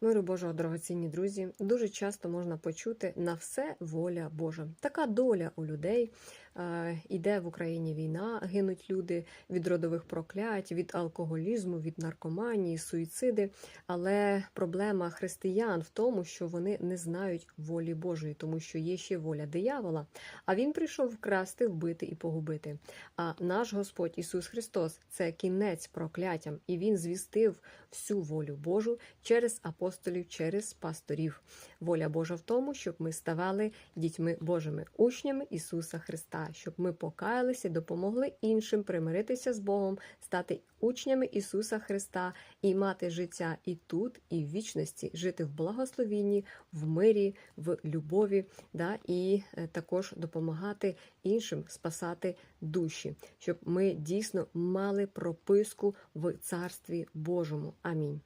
Миру Божого, дорогоцінні друзі, дуже часто можна почути на все воля Божа. Така доля у людей. Е, Іде в Україні війна, гинуть люди від родових проклять, від алкоголізму, від наркоманії, суїциди. Але проблема християн в тому, що вони не знають волі Божої, тому що є ще воля диявола. А він прийшов вкрасти, вбити і погубити. А наш Господь Ісус Христос це кінець прокляттям, і Він звістив всю волю Божу через апостолів, через пасторів. Воля Божа в тому, щоб ми ставали дітьми Божими, учнями Ісуса Христа, щоб ми покаялися, допомогли іншим примиритися з Богом, стати учнями Ісуса Христа і мати життя і тут, і в вічності, жити в благословінні, в мирі, в любові, да, і е, також допомагати іншим спасати душі, щоб ми дійсно мали прописку в Царстві Божому. Амінь.